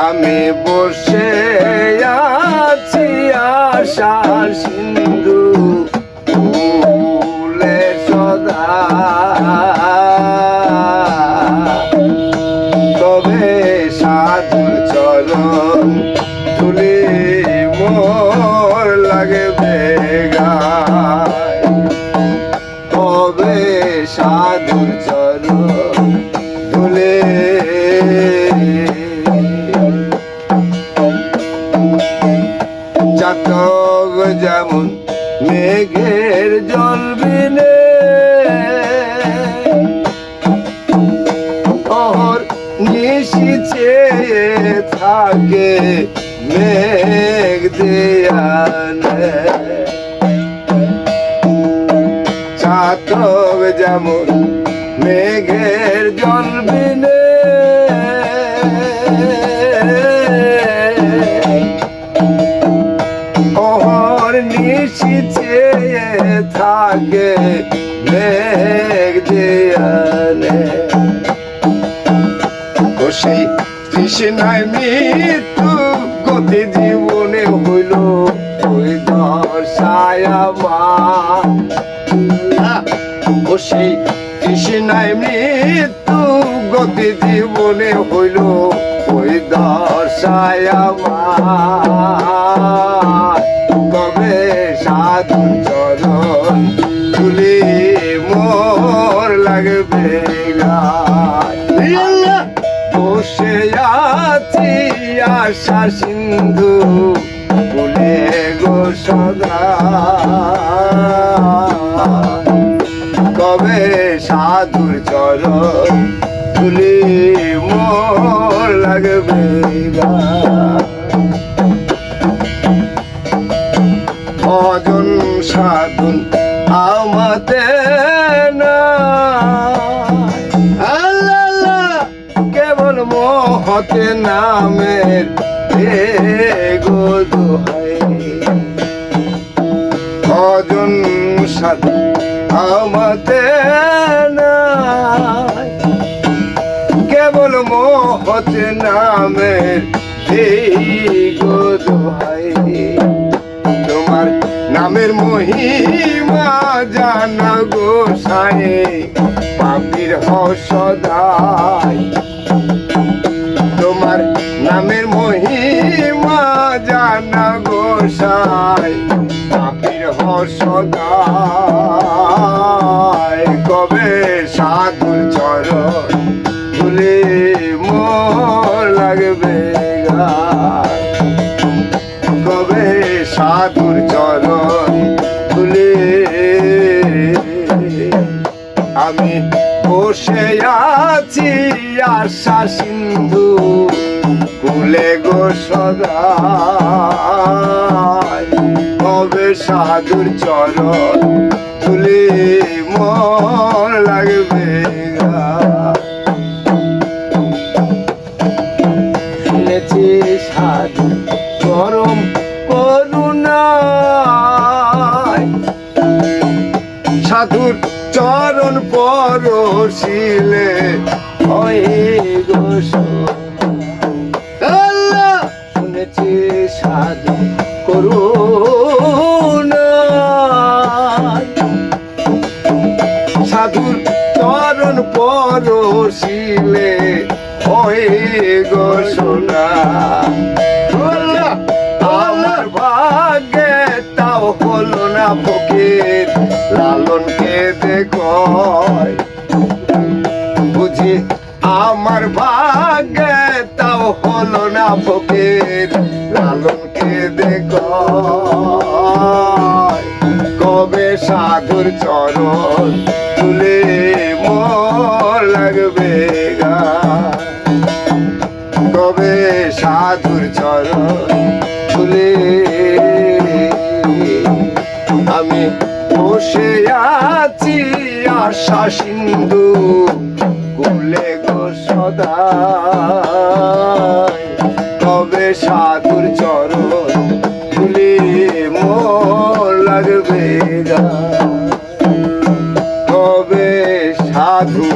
আমি বসে জল ওর নিশিছে থাকে মেঘ দিয়ানে। চাতক যেমন মেঘের জল থাকে মেঘ দেয়ানে ও সেই তৃষ্ণায় মৃত্যু, গতি জীবনে হইল ওই দশায়া মা ও সেই তৃষ্ণায় মৃত্যু, গতি জীবনে হইল দশায়া মা কবে সাধু চরণ তুলি মোর লাগবে বসে আছি আশা সিন্ধু বলে গো সদা। কবে সাধুর চরণ তুলি মোর লাগবে ভজন সাধন আমাতে না। কেবল মহতে নামের গো দোহাই। সাধন আমাতে গো দোহাই তোমার নামের মহিমা জানা গো সায়ে পাপির হসদাই তোমার নামের মহিমা জানা গো সাই পাপির হসদাই কবে সাধুর আমি বসে আছি আশা সিন্ধু কুলে গো সদা কবে সাধুর চরণ তুলে মন লাগবে। শুনেছি সাধু গরম করুণায় সাধুর চরণ পরশিলে শুনেছি সাধু করু সাধুর চরণ পরশিলে ফকির লালনকে দেখো বুঝি আমার ভাগ্যে তাও হলো না ফকির লালনকে দেখো কবে সাধুর চরণ তুলে লাগবে গা। কবে সাধুর চরণ আমি বসে আছি আশা সিন্ধু কুলে গো সদা কবে সাধুর চরণ ফুলে মোর লাগবে কবে সাধু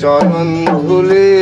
চরণ ধুলে